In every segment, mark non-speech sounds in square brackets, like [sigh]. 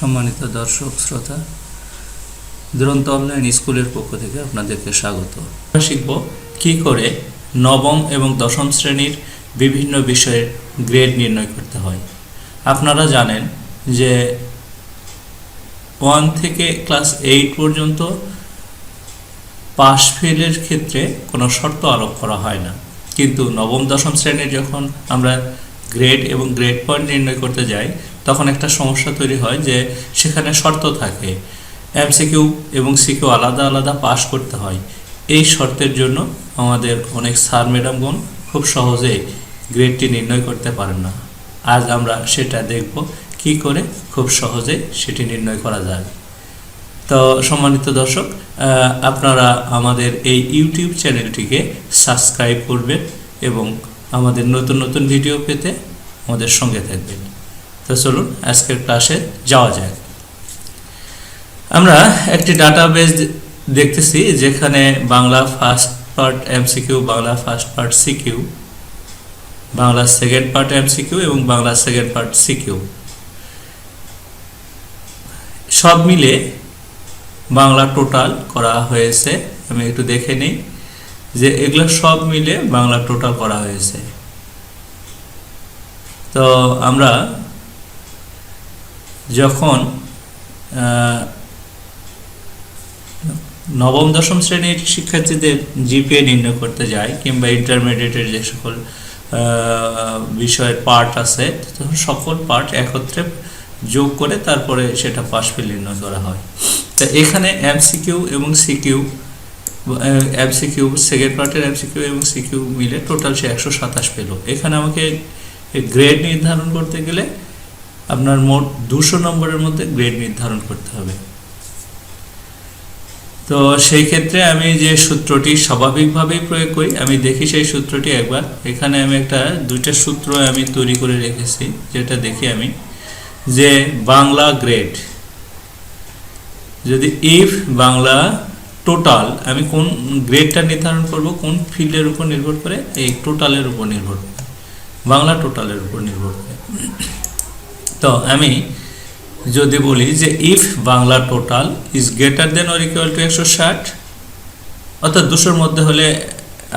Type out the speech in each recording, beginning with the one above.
সম্মানিত দর্শক, শ্রোতা, দুরন্ত অনলাইন স্কুলের পক্ষ থেকে আপনাদেরকে স্বাগত। আমরা শিখব কী করে নবম এবং দশম শ্রেণির বিভিন্ন বিষয়ের গ্রেড নির্ণয় করতে হয়। আপনারা জানেন যে ওয়ান থেকে ক্লাস এইট পর্যন্ত পাশ ফেলের ক্ষেত্রে কোনো শর্ত আরোপ করা হয় না। কিন্তু নবম, দশম শ্রেণির যখন আমরা গ্রেড এবং গ্রেড পয়েন্ট নির্ণয় করতে যাই, তখন একটা সমস্যা তৈরি হয় যে সেখানে শর্ত থাকে। এমসিকিউ এবং সিকিউ আলাদা আলাদা পাস করতে হয়। এই শর্তের জন্য আমাদের অনেক স্যার ম্যাডামগণ খুব সহজে গ্রেডটি নির্ণয় করতে পারেন না। আজ আমরা সেটা দেখব কি করে খুব সহজে সেটি নির্ণয় করা যায়। তো সম্মানিত দর্শক আপনারা আমাদের এই ইউটিউব চ্যানেলটিকে সাবস্ক্রাইব করবেন এবং আমাদের নতুন নতুন ভিডিও পেতে আমাদের সঙ্গে থাকবেন। তো চলুন, আজকের ক্লাসে যাওয়া যাক। আমরা একটি ডাটাবেস দেখতেছি যেখানে Bangla first part MCQ Bangla first part CQ Bangla second part MCQ এবং বাংলা সেকেন্ড পার্ট সিকিউ সব মিলে বাংলা টোটাল করা হয়েছে। আমি একটু দেখে নিই। যে এগুলো সব মিলে বাংলা টোটাল করা হয়েছে। তো আমরা যখন নবম, দশম শ্রেণির শিক্ষার্থীদের জিপিএ নির্ণয় করতে যায় কিংবা ইন্টারমিডিয়েটের যে সকল বিষয়ের পার্ট আছে তখন সকল পার্ট একত্রে যোগ করে তারপরে সেটা পাস ফেল নির্ণয় করা হয়। তা এখানে এমসিকিউ এবং সিকিউ এমসিকিউ সেকেন্ড পার্টের এমসিকিউ এবং সিকিউ মিলে টোটাল সে একশো সাতাশ পেল। এখানে আমাকে গ্রেড নির্ধারণ করতে গেলে আপনার মোট দুশো নম্বরের মধ্যে গ্রেড নির্ধারণ করতে হবে। তো সেই ক্ষেত্রে আমি যে সূত্রটি স্বাভাবিকভাবেই প্রয়োগ করি, আমি দেখি সেই সূত্রটি একবার। এখানে আমি একটা, দুইটা সূত্র আমি তৈরি করে রেখেছি, যেটা দেখি আমি। যে বাংলা গ্রেড যদি ইফ বাংলা টোটাল আমি কোন গ্রেডটা নির্ধারণ করব, কোন ফিল্ডের উপর নির্ভর করে? এই টোটালের উপর নির্ভর করে। বাংলা টোটালের উপর নির্ভর করে। তো আমি যদি বলি যে if Bangla total is greater than or equal to একশো ষাট, অর্থাৎ দুশোর মধ্যে হলে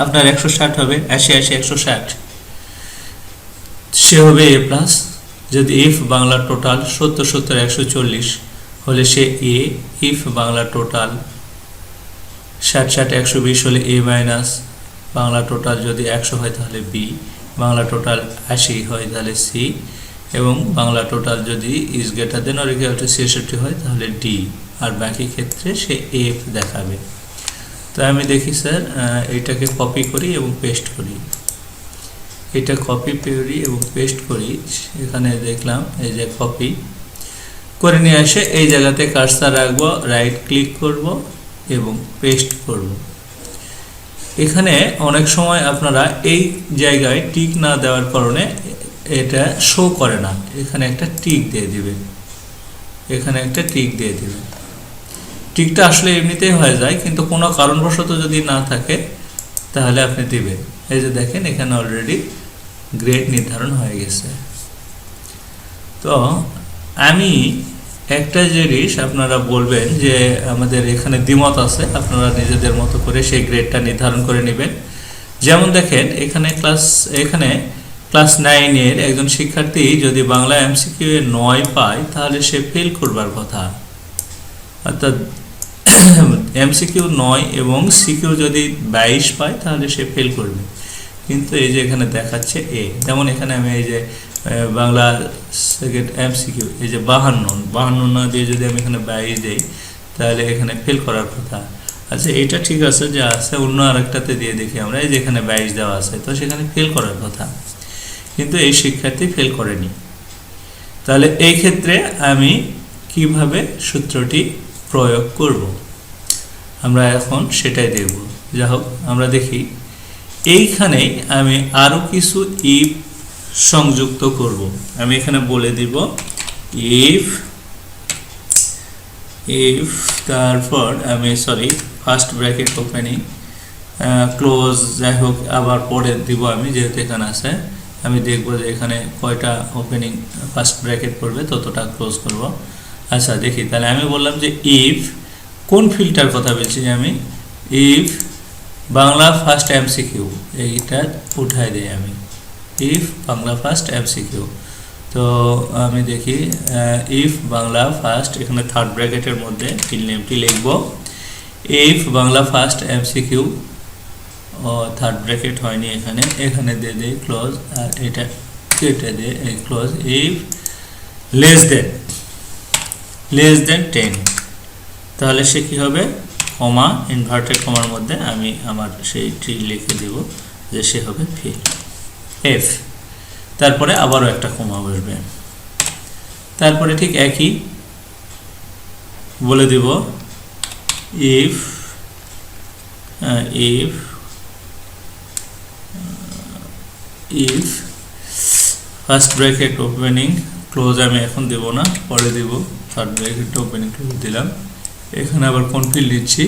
আপনার একশো ষাট হবে, আশি আশি, একশো ষাট। সে হবে এ প্লাস যদি ইফ বাংলা টোটাল সত্তর সত্তর, একশো চল্লিশ, হলে সে এ ইফ বাংলা টোটাল ষাট ষাট একশো বিশ হলে এ মাইনাস, বাংলা টোটাল যদি একশো হয় তাহলে বি, বাংলা টোটাল আশি হয় তাহলে সি, এবং বাংলা টোটাল যদি is greater than or equal to ছেষট্টি হয় তাহলে ডি, আর বাকি ক্ষেত্রে সে এফ দেখাবে। তো আমি দেখি স্যার এটাকে কপি করি এবং পেস্ট করি। এটা কপি করি এবং পেস্ট করি, এখানে দেখলাম এই যে কপি করে নিয়ে এসে এই জায়গাতে কার্সার রাখব রাইট ক্লিক করব এবং পেস্ট করব। এখানে অনেক সময় আপনারা এই জায়গায় টিক না দেওয়ার কারণে এটা শো করে না। এখানে একটা টিক দিয়ে দিবেন এখানে একটা টিক দিয়ে দিবেন টিকটা আসলে এমনিতেই হয়ে যায়, কিন্তু কোনো কারণবশত যদি না থাকে, তাহলে আপনি দিবেন। এই যে দেখেন, এখানে অলরেডি গ্রেড নির্ধারণ হয়ে গেছে। তো আমি একটা জিনিস আপনারা বলবেন যে আমাদের এখানে দ্বিমত আছে, আপনারা নিজেদের মতো করে সেই গ্রেডটা নির্ধারণ করে নেবেন। যেমন দেখেন, এখানে ক্লাস এখানে ক্লাস নাইনের একজন শিক্ষার্থী যদি বাংলা এমসিকিউ এ নয় পায়, তাহলে সে ফেল করবার কথা। অর্থাৎ [clears throat] এমসিকিউ নয় এবং সিকিউ যদি বাইশ পায়, তাহলে সে ফেল করবে। কিন্তু এই যে এখানে দেখাচ্ছে এ, যেমন এখানে আমি এই যে বাংলা সেকেন্ড এমসিকিউ এই যে বাহান্ন বাহান্ন না দিয়ে যদি আমি এখানে বাইশ দিই, তাহলে এখানে ফেল করার কথা। আচ্ছা এটা ঠিক আছে যে আছে অন্য আরেকটাতে দিয়ে দেখি আমরা, এই যে এখানে বাইশ দেওয়া আছে, তো সেখানে ফেল করার কথা। কিন্তু এই শিক্ষার্থী ফেল করেনি। তাহলে এই ক্ষেত্রে আমি কীভাবে সূত্রটি প্রয়োগ করব? আমরা এখন সেটাই দেখব। যা হোক, আমরা দেখি। এইখানেই আমি আরও কিছু ইফ সংযুক্ত করব। আমি এখানে বলে দিব ইফ ইফ তারপর আমি sorry first bracket opening close যাই হোক, আবার পরে দিব আমি, যেহেতু এখানে আছে। আমি দেখব যে এখানে কয়টা ওপেনিং ফার্স্ট ব্র্যাকেট পড়বে ততটা ক্লোজ করব। আচ্ছা দেখি, তাহলে আমি বললাম যে ইফ কোন ফিল্টার কথা বলছি আমি? ইফ বাংলা ফার্স্ট এমসিকিউ এইটা উঠাই দিই আমি। ইফ বাংলা ফার্স্ট এমসিকিউ তো আমি দেখি ইফ বাংলা ফার্স্ট এখানে থার্ড ব্র্যাকেটের মধ্যে ফিল নেমটি লিখব। ইফ বাংলা ফার্স্ট এমসিকিউ ও থার্ড ব্র্যাকেট হয়নি এখানে। এখানে দিয়ে দিই ক্লোজ আর এটা কেটে দিয়ে এই close if less than less than ten তাহলে সে কি হবে? কমা ইনভার্টেড কমার মধ্যে আমি আমার সেই ট্রি লিখে দেব যে সে হবে ফিল এফ। তারপরে আবারও একটা কমা বসবে। তারপরে ঠিক একই বলে দিব if if if first bracket opening close আমি এখন দেব না, পরে দেব। থার্ড ব্র্যাকেট ওপেনিং ক্লোজ দিলাম। এখানে আবার কোন ফিল্ড দিচ্ছি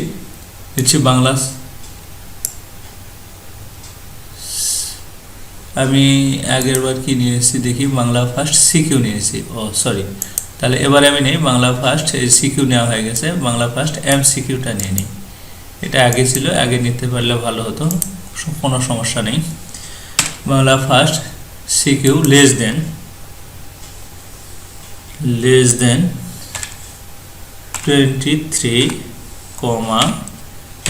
দিচ্ছি বাংলা আমি আগের বার কি নিয়ে এসেছি দেখি, বাংলা ফার্স্ট সিকিউ নিয়ে এসেছি। ও সরি তাহলে এবারে আমি নেই, বাংলা ফার্স্ট সিকিউ নেওয়া হয়ে গেছে, বাংলা ফার্স্ট এম সিকিউটা নিয়ে নিই। এটা আগে ছিল, আগে নিতে পারলে ভালো হতো, কোনো সমস্যা নেই। Bangla first CQ less than less than twenty three comma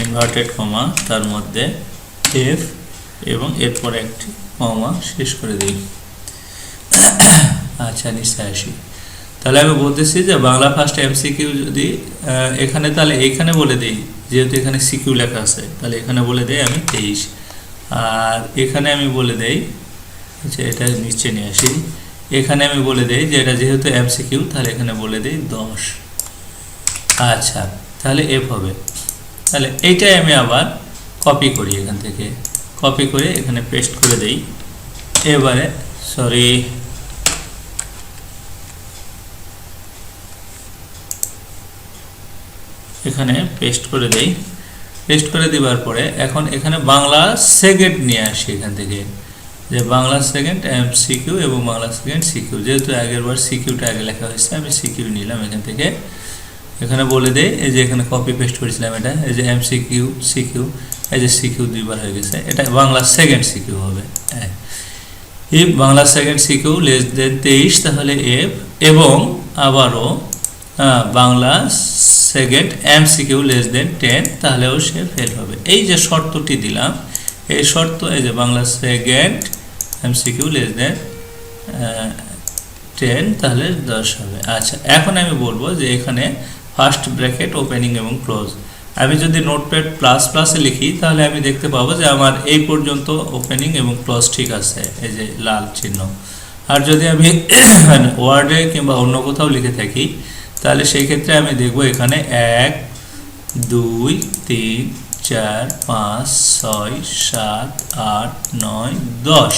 inverted comma তার মধ্যে এফ এবং এরপর একটি কমা শেষ করে দিই। [coughs] আচ্ছা নিশ্চয় আসি। তাহলে আমি বলতেছি যে বাংলা ফার্স্ট এমসিকিউ যদি এখানে তাহলে এখানে বলে দিই, যেহেতু এখানে সিকিউ লেখা আছে, তাহলে এখানে বলে দেই আমি তেইশ। আর এখানে আমি বলে দেই আচ্ছা এটা নিচে নিয়ে আসি। এখানে আমি বলে দেই যে এটা যেহেতু এমসিকিউ তাহলে এখানে বলে দেই দশ। আচ্ছা তাহলে এফ হবে। তাহলে এইটাই আমি আবার কপি করি এখান থেকে। কপি করে এখানে পেস্ট করে দেই। এবারে সরি এখানে পেস্ট করে দেই। পেস্ট করে দেওয়ার পরে এখন এখানে বাংলা সেকেন্ড নিয়ে আসি এখান থেকে। যে বাংলা সেকেন্ড এম সিকিউ এবং বাংলা সেকেন্ড সিকিউ যেহেতু আগের বার সিকিউটা আগে লেখা হয়েছে, আমি সিকিউ নিলাম এখান থেকে। এখানে বলে দেই, এই যে এখানে কপি পেস্ট করেছিলাম এটা, এই যে এম সিকিউ সিকিউ এই যে সিকিউ দুইবার হয়ে গেছে, এটা বাংলা সেকেন্ড সিকিউ হবে। হ্যাঁ। If Bangla second CQ less than তেইশ, তাহলে এফ এবং আবারও Bangla second M CQ less than ten তাহলেও সে ফেল হবে। এই যে শর্তটি দিলাম, এই শর্ত, এই যে Bangla second M CQ less than ten তাহলে দশ হবে। আচ্ছা এখন আমি বলব যে এখানে ফার্স্ট ব্র্যাকেট ওপেনিং এবং ক্লোজ আমি যদি নোটপ্যাড প্লাস প্লাসে লিখি, তাহলে আমি দেখতে পাবো যে আমার এই পর্যন্ত ওপেনিং এবং ক্লোজ ঠিক আছে, এই যে লাল চিহ্ন। আর যদি আমি [coughs] ওয়ার্ডে কিংবা অন্য কোথাও লিখে থাকি, তাহলে সেই ক্ষেত্রে আমি দেখব এখানে এক, দুই, তিন, চার, পাঁচ, ছয়, সাত, আট, নয়, দশ।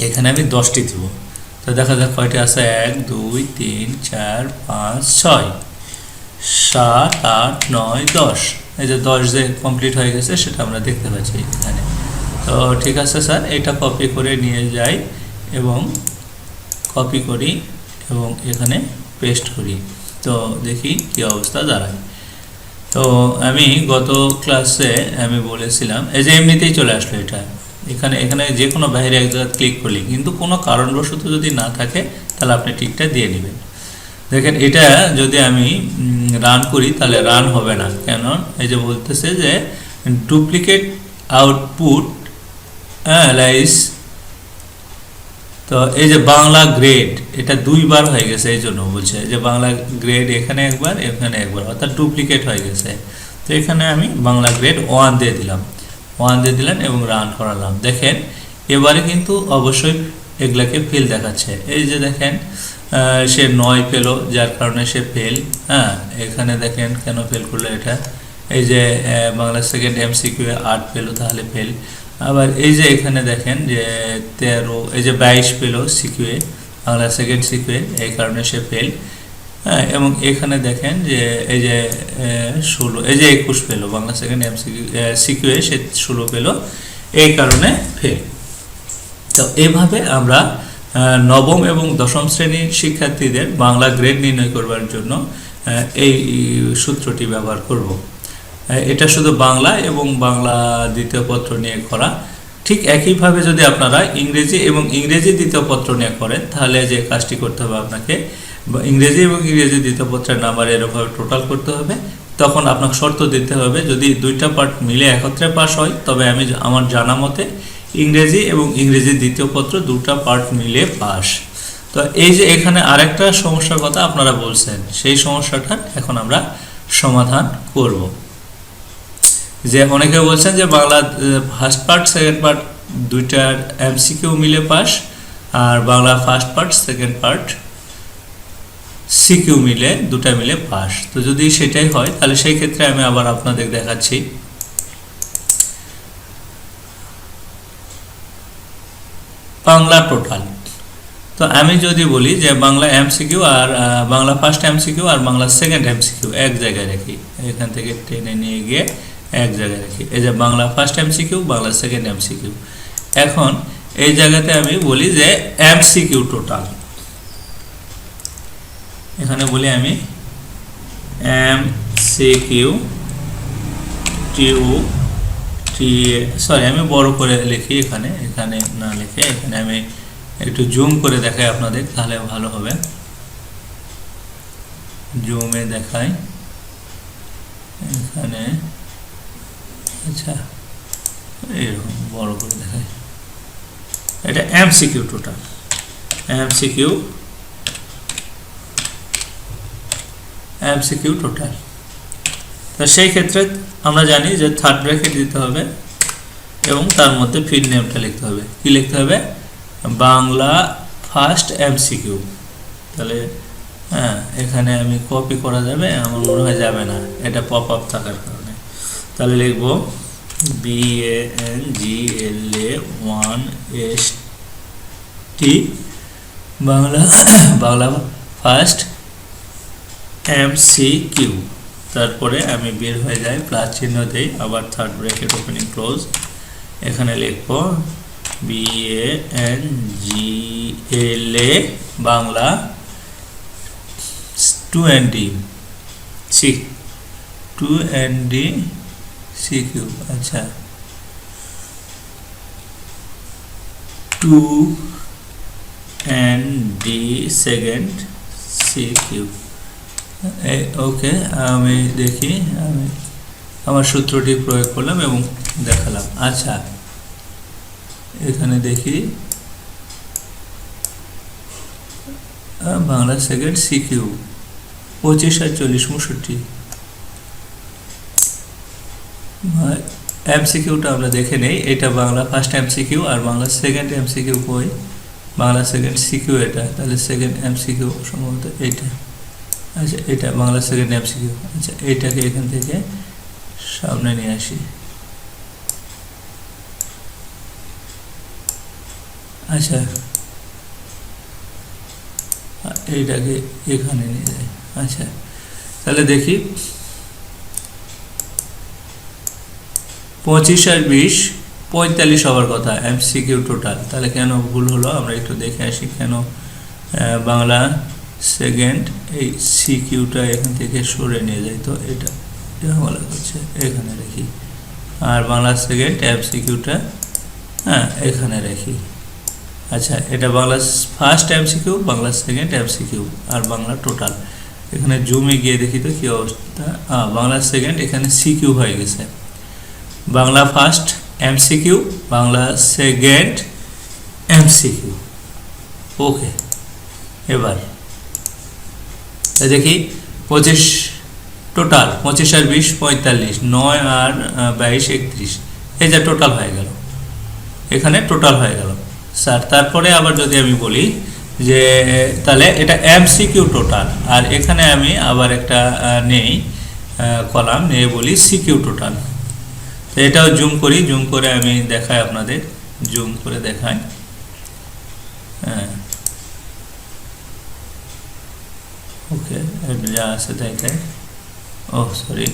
এখানে আমি দশটি দেবো। তো দেখা যাক কয়টি আছে? এক, দুই, তিন, চার, পাঁচ, ছয়। সাত, আট, নয়, দশ। এই যে দশ যে কমপ্লিট হয়ে গেছে, সেটা আমরা দেখতে পাচ্ছি এখানে। তো ঠিক আছে স্যার, এটা কপি করে নিয়ে যাই এবং কপি করি এবং এখানে পেস্ট করি। তো দেখি কি অবস্থা দাঁড়ায়। তো আমি গত ক্লাসে আমি বলেছিলাম, এই যে এমনিতেই চলে আসলো এটা। এখানে এখানে যে কোনো বাইরে এক জায়গায় ক্লিক করলি কিন্তু কোনো কারণবশত যদি না থাকে, তাহলে আপনি টিকটা দিয়ে নেবেন। দেখেন, এটা যদি আমি রান করি, তাহলে রান হবে না। কেন? এই যে বলতেছে যে ডুপ্লিকেট আউটপুট লাইস তো এই যে বাংলা গ্রেড এটা দুইবার হয়ে গেছে, এই জন্য বলছে। যে বাংলা গ্রেড এখানে একবার এখানে একবার, অর্থাৎ ডুপ্লিকেট হয়ে গেছে। তো এখানে আমি বাংলা গ্রেড ওয়ান দিয়ে দিলাম। ওয়ান দিয়ে দিলেন এবং রান করালাম। দেখেন, এবারে কিন্তু অবশ্যই এগুলাকে ফেল দেখাচ্ছে। এই যে দেখেন সে নয় পেল, যার কারণে সে ফেল হ্যাঁ এখানে দেখেন কেন ফেল করল এটা। এই যে বাংলা সেকেন্ড এমসিকিউ আট পেল, তাহলে ফেল আবার এই যে এখানে দেখেন যে তেরো, এই যে বাইশ পেল সিকিউয়ে বাংলা সেকেন্ড সিকিউয়ে এই কারণে সে ফেল হ্যাঁ এবং এখানে দেখেন যে এই যে ষোলো, এই যে একুশ পেল, বাংলা সেকেন্ড এম সিকিউয়ে সে ষোলো পেল, এই কারণে ফেল তো এইভাবে আমরা নবম এবং দশম শ্রেণির শিক্ষার্থীদের বাংলা গ্রেড নির্ণয় করবার জন্য এই সূত্রটি ব্যবহার করব। এটা শুধু বাংলা এবং বাংলা দ্বিতীয় পত্র নিয়ে করা। ঠিক একইভাবে যদি আপনারা ইংরেজি এবং ইংরেজি দ্বিতীয় পত্র নিয়ে করেন, তাহলে যে কাজটি করতে হবে আপনাকে ইংরেজি এবং ইংরেজি দ্বিতীয় পত্রের নাম্বার এরকমভাবে টোটাল করতে হবে। তখন আপনাকে শর্ত দিতে হবে, যদি দুইটা পার্ট মিলে একত্রে পাস হয়, তবে আমি আমার জানা মতে ইংরেজি এবং ইংরেজি দ্বিতীয় পত্র দুটা পার্ট মিলে পাস তো এই যে এখানে আরেকটা সমস্যার কথা আপনারা বলছেন, সেই সমস্যাটা এখন আমরা সমাধান করব। যে অনেকে বলছেন যে Bangla first part second part দুইটার এমসিকিউ মিলে পাস আর Bangla first part second part CQ মিলে, দুটা মিলে পাস তো যদি সেটাই হয়, তাহলে সেই ক্ষেত্রে আমি আবার আপনাদের দেখাচ্ছি। বাংলা টোটাল। তো আমি যদি বলি যে বাংলা এমসিকিউ আর বাংলা ফার্স্ট এমসিকিউ আর বাংলা সেকেন্ড এমসিকিউ এক জায়গায় রাখি। এখান থেকে টেনে নিয়ে গিয়ে এক জায়গায় রাখি। এই যে Bangla first MCQ Bangla second MCQ এখন এই জায়গাতে আমি বলি যে এমসিকিউ টোটাল। এখানে বলি আমি এম সি কিউ টিউ টি সরি আমি বড় করে লিখি এখানে এখানে না লিখে, এখানে আমি একটু জুম করে দেখাই আপনাদের, তাহলে ভালো হবে। জুমে দেখাই। এখানে আচ্ছা এরকম বড় করে দেখাই। এটা MCQ total MCQ MCQ total তো সেই ক্ষেত্রে আমরা জানি যে থার্ড ব্র্যাকেট দিতে হবে এবং তার মধ্যে ফিড নেমটা লিখতে হবে। কি লিখতে হবে? বাংলা ফার্স্ট এমসিকিউ তাহলে হ্যাঁ এখানে আমি কপি করা যাবে, আমার মনে হয় যাবে না। এটা পপ আপ থাকার কারণে। তাহলে লিখব B N G L A one S T Bangla Bangla first M C Q তারপরে আমি বের হয়ে যাই, প্লাস চিহ্ন দেই, আবার থার্ড ব্র্যাকেট ওপেনিং ক্লোজ এখানে লিখব B A N G L A Bangla two N D C two N D C Q আচ্ছা। Two N D second C Q okay, আমি দেখি, আমি আমার সূত্রটি প্রয়োগ করলাম এবং দেখালাম। আচ্ছা এখানে দেখি বাংলা সেকেন্ড সিকিউ পঁচিশ আর চল্লিশ মুষট্টি। এমসিকিউটা আমরা দেখে নেই, এটা বাংলা ফার্স্ট এমসিকিউ আর বাংলা সেকেন্ড এমসিকিউ কই? বাংলা সেকেন্ড সিকিউ এটা, তাহলে সেকেন্ড এমসিকিউ সম্ভবত এইটা। আচ্ছা এটা বাংলা সেকেন্ড এমসিকিউ আচ্ছা এটাকে এখান থেকে সামনে নিয়ে আসি। আচ্ছা এইটাকে এখানে নিয়ে যাই। আচ্ছা তাহলে দেখি। পঁচিশ আর বিশ, পঁয়তাল্লিশ হওয়ার কথা এমসিকিউ টোটাল তাহলে কেন ভুল হলো? আমরা একটু দেখে আসি কেন বাংলা সেকেন্ড এই সি কিউটা এখান থেকে সরে নিয়ে যাই তো এটা। ঝামেলা করছে, এখানে রাখি। আর বাংলা সেকেন্ড এফ সি কিউটা হ্যাঁ এখানে রাখি। আচ্ছা এটা Bangla first M C Q Bangla second M C Q আর বাংলা টোটাল। এখানে জুমে গিয়ে দেখি তো কী অবস্থা। হ্যাঁ বাংলা সেকেন্ড, এখানে সি কিউ হয়ে গেছে। Bangla first M C Q Bangla second M C Q okay, এবার দেখি, পঁচিশ টোটাল পঁচিশ আর বিশ, পঁয়তাল্লিশ, নয় আর বাইশ, একত্রিশ। এই যে টোটাল হয়ে গেল। এখানে টোটাল হয়ে গেল। স্যার, তারপরে আবার যদি আমি বলি যে, তাহলে এটা এমসিকিউ টোটাল আর এখানে আমি আবার একটা নেই কলাম, নিয়ে বলি সিকিউ টোটাল এটাও জুম করি জুম করে আমি দেখাই আপনাদের জুম করে দেখাই। হ্যাঁ। ওকে যা আছে দেখাই ও সরি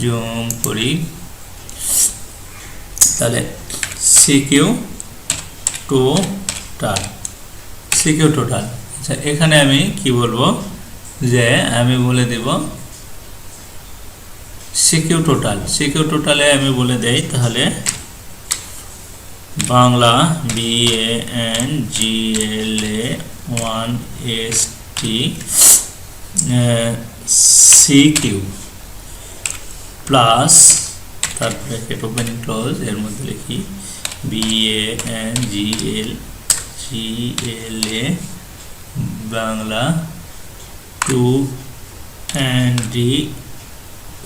জুম করি। তাহলে সিকিউ টোটাল। CQ total. আচ্ছা এখানে আমি কি বলব? যে আমি বলে দেব সিকিউ টোটাল। সিকিউ টোটালে আমি বলে দেই তাহলে Bangla B N G L A one S T C Q plus তারপরে ব্র্যাকেট ওপেনিং ক্লোজ এর মধ্যে লিখি B A N G L G L A Bangla two N D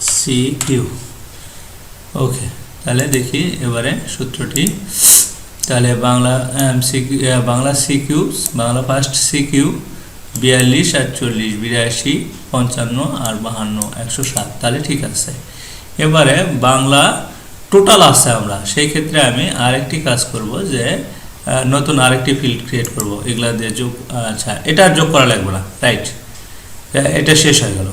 C Q okay তাহলে দেখি এবারে সূত্রটি। তাহলে Bangla CQ Bangla CQ Bangla first CQ বিয়াল্লিশ আর চল্লিশ বিরাশি, পঞ্চান্ন আর বাহান্ন, একশো সাত। তাহলে ঠিক আছে। এবারে বাংলা টোটাল আছে আমরা। সেই ক্ষেত্রে আমি আরেকটি কাজ করব যে নতুন আরেকটি ফিল্ড ক্রিয়েট করব। এগুলা দিয়ে যোগ আচ্ছা এটা আর যোগ করা লাগবে না। রাইট এটা শেষ হয়ে গেল।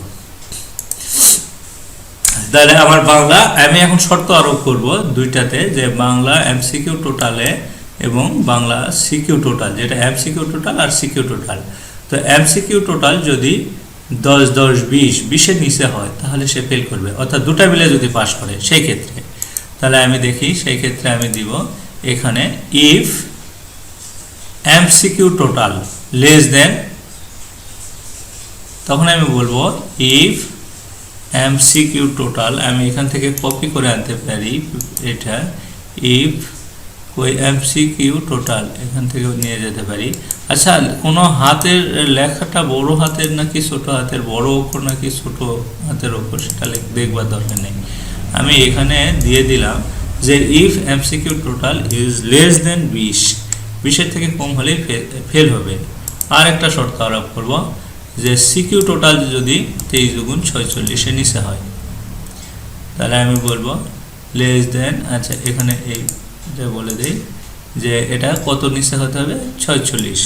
তাহলে আমার বাংলা, আমি এখন শর্ত আরোপ করব দুইটাতে যে বাংলা এমসিকিউ টোটালে এবং বাংলা সিকিউ টোটাল যেটা এমসিকিউ টোটাল আর সিকিউ টোটাল তো এমসিকিউ টোটাল যদি দশ দশ, বিশ, বিশের নিচে হয়, তাহলে সে ফেল করবে। অর্থাৎ দুটা মিলে যদি পাশ করে, সেই ক্ষেত্রে। তাহলে আমি দেখি, সেই ক্ষেত্রে আমি দিব এখানে if MCQ total less then তখন আমি বলব ইফ এমসিকিউ টোটাল আমি এখান থেকে কপি করে আনতে পারি এটা ইফ ওই এমসিকিউ টোটাল এখান থেকে নিয়ে যেতে পারি। আচ্ছা কোনো হাতের লেখাটা বড় হাতের নাকি ছোট হাতের? বড় অক্ষর নাকি ছোট হাতের অক্ষর? সেটা দেখবার দরকার নেই। আমি এখানে দিয়ে দিলাম যে if MCQ total is less then বিশ, বিশের থেকে কম হলেই ফেল হবে। আর একটা শর্ত আরোপ করব যে সিকিউ টোটাল যদি তেইশ দুগুণ ছয়চল্লিশের নিচে হয়। তাহলে আমি বলব লেস দেন আচ্ছা এখানে এই বলে দেই যে এটা কত নিচে হতে হবে? ছয়চল্লিশ।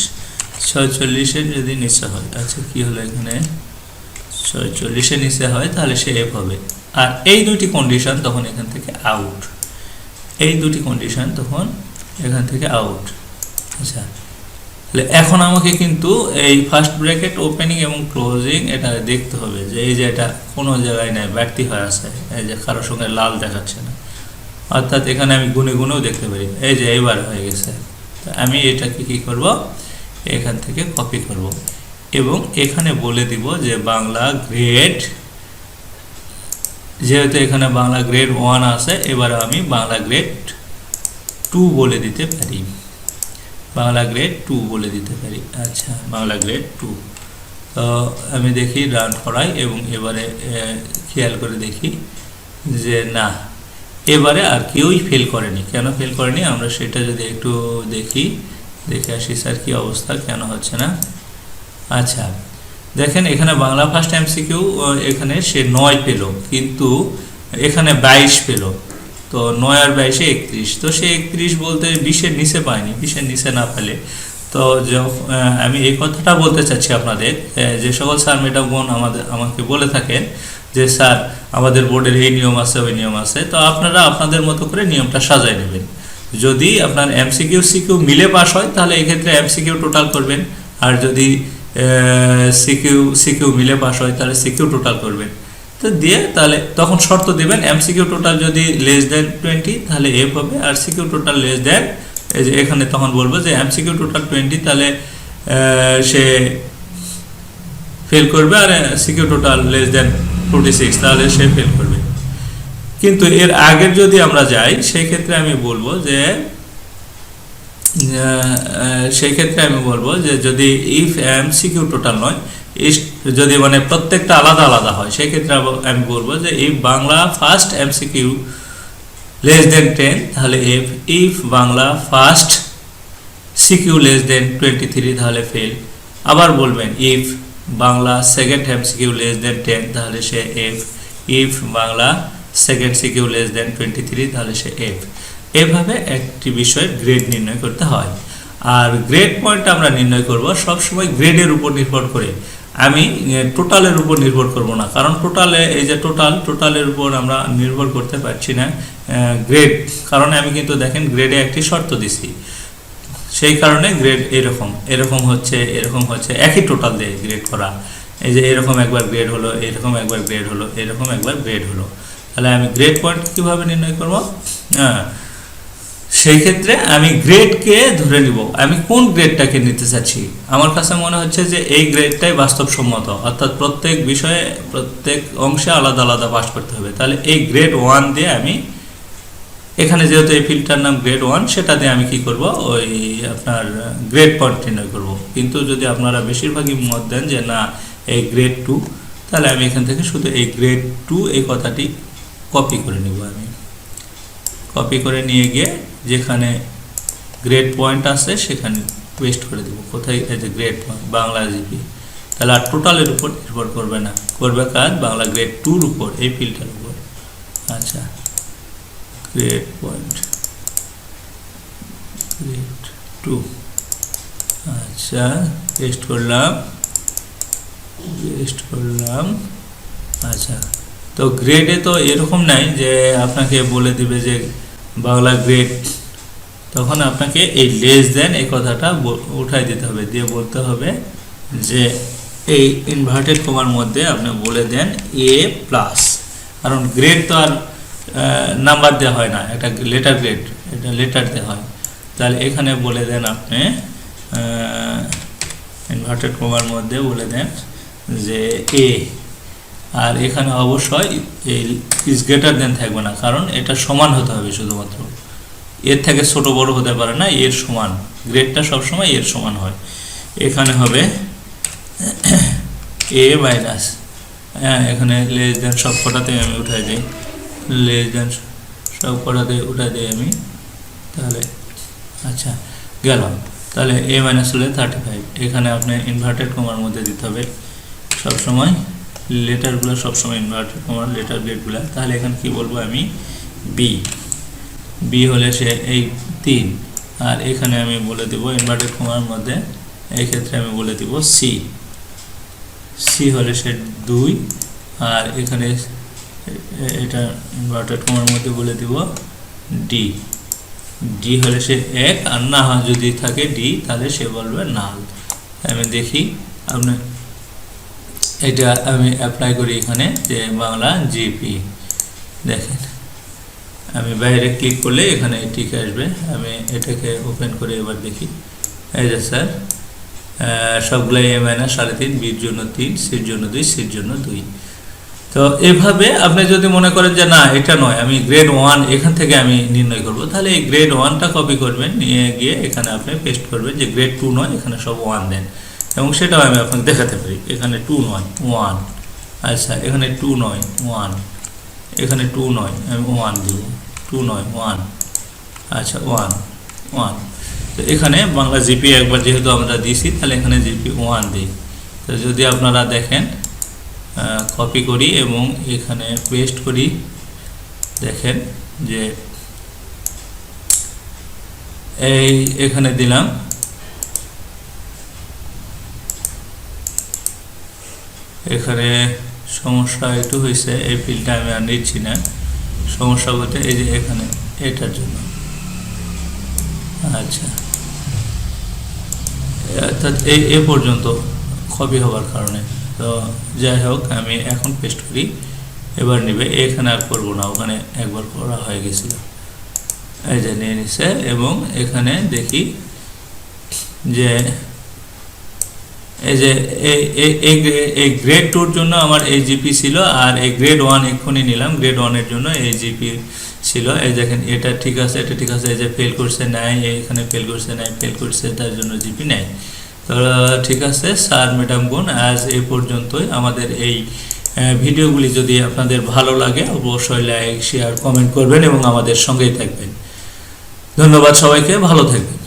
ছয়চল্লিশের যদি নিচে হয় আচ্ছা কি হলো এখানে? ছয়চল্লিশের নিচে হয়, তাহলে সে এফ হবে। আর এই দুটি কন্ডিশন তখন এখান থেকে আউট এই দুটি কন্ডিশন তখন এখান থেকে আউট আচ্ছা তাহলে এখন আমাকে কিন্তু এই ফার্স্ট ব্র্যাকেট ওপেনিং এবং ক্লোজিং এটা দেখতে হবে যে এই যে এটা কোনো জায়গায় নেই ব্যক্তি হয়ে আছে, এই যে কারোর সঙ্গে লাল দেখাচ্ছে না। অর্থাৎ এখানে আমি গুনে গুনেও দেখতে পারি। এই যে এইবার হয়ে গেছে। আমি এটাকে কি করব? এখান থেকে কপি করব। এবং এখানে বলে দিব যে বাংলা গ্রেড যেহেতু এখানে বাংলা গ্রেড ওয়ান আছে, এবার আমি বাংলা গ্রেড টু বলে দিতে পারি। বাংলা গ্রেড টু বলে দিতে পারি। আচ্ছা বাংলা গ্রেড টু তো আমি দেখি রান করাই এবং এবারে খেয়াল করে দেখি যে না এবারে আর কেউই ফেল করেনি। কেন ফেল করেনি? আমরা সেটা যদি একটু দেখি, দেখে আসি স্যার কী অবস্থা, কেন হচ্ছে না? আচ্ছা দেখেন এখানে বাংলা ফার্স্ট এমসিকিউ এখানে সে নয় পেল, কিন্তু এখানে বাইশ পেল। তো নয় আর বাইশে একত্রিশ। তো সে একত্রিশ বলতে বিশের নিচে পায়নি, বিশের নিচে না পেলে। তো আমি এই কথাটা বলতে চাচ্ছি আপনাদের যে সকল স্যার ম্যাডামগণ আমাদের, আমাকে বলে থাকেন যে, স্যার আমাদের বোর্ডের এই নিয়ম আছে, ওই নিয়ম আছে। তো আপনারা আপনাদের মতো করে নিয়মটা সাজায় নেবেন। যদি আপনার এমসিকিউ, সিকিউ মিলে পাস হয়, তাহলে এক্ষেত্রে এমসিকিউ টোটাল করবেন। আর যদি সিকিউ সিকিউ মিলে পাস হয়, তাহলে সিকিউ টোটাল করবেন। তো দিয়ে তাহলে তখন শর্ত দিবেন, এমসিকিউ টোটাল যদি লেস দেন টোয়েন্টি তাহলে এফ হবে। আর সিকিউ টোটাল লেস দেন এই এখানে তখন বলব যে এমসিকিউ টোটাল টোয়েন্টি তাহলে সে ফেল করবে। আর CQ total less then forty six তাহলে সে ফেল করবে। কিন্তু এর আগের যদি আমরা যাই সেই ক্ষেত্রে আমি বলব যে সেই ক্ষেত্রে আমি বলব যে, যদি ইফ এম সিকিউ টোটাল নয় যদি মানে প্রত্যেকটা আলাদা আলাদা হয় সেই ক্ষেত্রে আমি বলব যে if Bangla first M CQ less then ten তাহলে if if Bangla first CQ less then twenty three তাহলে ফেল আবার বলবেন if Bangla second M CQ less then ten তাহলে সে F if Bangla second CQ less then twenty three তাহলে সে F এভাবে একটি বিষয়ের গ্রেড নির্ণয় করতে হয়। আর গ্রেড পয়েন্ট আমরা নির্ণয় করব সবসময় গ্রেডের উপর নির্ভর করে। আমি টোটালের উপর নির্ভর করব না। কারণ টোটালে এই যে টোটাল টোটালের উপর আমরা নির্ভর করতে পারছি না গ্রেড কারণে আমি কিন্তু দেখেন গ্রেডে একটি শর্ত দিছি। সেই কারণে গ্রেড এরকম এরকম হচ্ছে এরকম হচ্ছে, একই টোটাল দিয়ে গ্রেড করা। এই যে এরকম একবার গ্রেড হলো, এরকম একবার গ্রেড হলো, এরকম একবার গ্রেড হলো। তাহলে আমি গ্রেড পয়েন্ট কীভাবে নির্ণয় করব? হ্যাঁ সেই ক্ষেত্রে আমি গ্রেডকে ধরে নিব। আমি কোন গ্রেডটাকে নিতে চাচ্ছি? আমার কাছে মনে হচ্ছে যে এই গ্রেডটাই বাস্তবসম্মত, অর্থাৎ প্রত্যেক বিষয়ে, প্রত্যেক অংশে আলাদা আলাদা পাস করতে হবে। তাহলে এই গ্রেড ওয়ান দিয়ে আমি এখানে যেহেতু এই ফিল্ডটার নাম গ্রেড ওয়ান সেটা দিয়ে আমি কি করব? ওই আপনার গ্রেড পয়েন্ট নির্ণয় করব। কিন্তু যদি আপনারা বেশিরভাগই মত দেন যে না, এই গ্রেড টু তাহলে আমি এখান থেকে শুধু এই গ্রেড টু এই কথাটি কপি করে নেব আমি। কপি করে নিয়ে গিয়ে যেখানে গ্রেড পয়েন্ট আছে, সেখানে পেস্ট করে দেবো। কোথায়? এই যে গ্রেড পয়েন্ট বাংলা জিপি তাহলে আর টোটালের উপর নির্ভর করবে না। করবে কাজ বাংলা গ্রেড টুর উপর, এই ফিল্ডটার উপর। আচ্ছা। গ্রেড পয়েন্ট গ্রেড টু আচ্ছা পেস্ট করলাম। পেস্ট করলাম। আচ্ছা তো গ্রেডে তো এরকম নাই যে আপনাকে বলে দিবে যে বাংলা গ্রেড তখন আপনাকে এই লেস দেন এই কথাটা উঠাই দিতে হবে। দিয়ে বলতে হবে যে এই ইনভার্টেড কমার মধ্যে আপনি বলে দেন এ প্লাস কারণ গ্রেড তো আর নাম্বার দেওয়া হয় না, একটা লেটার গ্রেড এটা লেটার দেওয়া হয়। তাহলে এখানে বলে দেন আপনি ইনভার্টেড কমার মধ্যে বলে দেন যে এ আর এখানে অবশ্যই ইজ গ্রেটার দেন থাকবে না, কারণ এটা সমান হতে হবে শুধুমাত্র। এর থেকে ছোট বড় হতে পারে না, এর সমান। গ্রেডটা সবসময় এর সমান হয়। এখানে হবে [clears throat] এ মাইনাস হ্যাঁ এখানে লেস দেন সব কটাতে আমি উঠাই দিই। লেস দেন, সব কটাতে উঠাই দিই আমি। তাহলে আচ্ছা গেলাম। তাহলে এ মাইনাস হলে থার্টি ফাইভ এখানে আপনি ইনভার্টেড কমার মধ্যে দিতে হবে। সবসময় লেটারগুলো সবসময় ইনভার্টেড কমার লেটার গ্রেডগুলো তাহলে এখানে কি বলব আমি? বি বি হলে সে এই তিন। আর এখানে আমি বলে দেব ইনভার্টেড কমার মধ্যে এই ক্ষেত্রে আমি বলে দিব সি সি হলে সে দুই। আর এখানে এটা ইনভার্টেড কমার মধ্যে বলে দিব ডি ডি হলে সে এক, আর না যদি থাকে ডি তাহলে সে বলবে নাল। আমি দেখি, আপনি এটা আমি অ্যাপ্লাই করি এখানে, যে বাংলা জিপি দেখেন, আমি বাইরে ক্লিক করলে এখানে ঠিক আসবে। আমি এটাকে ওপেন করে এবার দেখি। এই যে স্যার সবগুলাই এ মাইনাস সাড়ে তিন, বির জন্য তিন সির জন্য দুই সির জন্য দুই। তো এভাবে আপনি যদি মনে করেন যে না, এটা নয়, আমি গ্রেড ওয়ান এখান থেকে আমি নির্ণয় করব, তাহলে এই গ্রেড ওয়ানটা কপি করবেন, নিয়ে গিয়ে এখানে আপনি পেস্ট করবেন যে গ্রেড টু নয়, এখানে সব ওয়ান দেন। এবং সেটাও আমি আপনাকে দেখাতে পারি, এখানে টু নয় ওয়ান আচ্ছা এখানে টু নয় ওয়ান এখানে টু নয়, আমি ওয়ান দিব টু নয় ওয়ান আচ্ছা ওয়ান ওয়ান তো এখানে বাংলা জিপি একবার যেহেতু আমরা দিয়েছি, তাহলে এখানে জিপি ওয়ান দিই। তো যদি আপনারা দেখেন কপি করি এবং এখানে পেস্ট করি। দেখেন যে এই এখানে দিলাম। এখানে সমস্যা একটু হয়েছে, এই ফিল্ডটা আমি আর নিচ্ছি না। সমস্যা বলতে এই যে এখানে, এটার জন্য। আচ্ছা। অর্থাৎ এই, এ পর্যন্ত কপি হওয়ার কারণে। তো যাই হোক, আমি এখন পেস্ট করি। এবার নিবে, এখানে আর করব না, ওখানে একবার করা হয়ে গেছিল। এই যে নিয়ে নিছে, এবং এখানে দেখি যে এই যে এই- এই- এই গ্রে- এই গ্রেড টুর জন্য আমার এই জিপি ছিল, আর এই গ্রেড ওয়ান এক্ষুনি নিলাম। গ্রেড ওয়ানের জন্য এই জিপি ছিল। এই দেখেন, এটা ঠিক আছে, এটা ঠিক আছে, এই যে ফেল করছে, নাই, এখানে ফেল করছে, নাই ফেল করছে, তার জন্য জিপি তো ঠিক আছে, স্যার, ম্যাডাম বোন আজ এ পর্যন্তই। আমাদের এই ভিডিওগুলি যদি আপনাদের ভালো লাগে, অবশ্যই লাইক, শেয়ার, কমেন্ট করবেন এবং আমাদের সঙ্গেই থাকবেন। ধন্যবাদ সবাইকে, ভালো থাকবেন।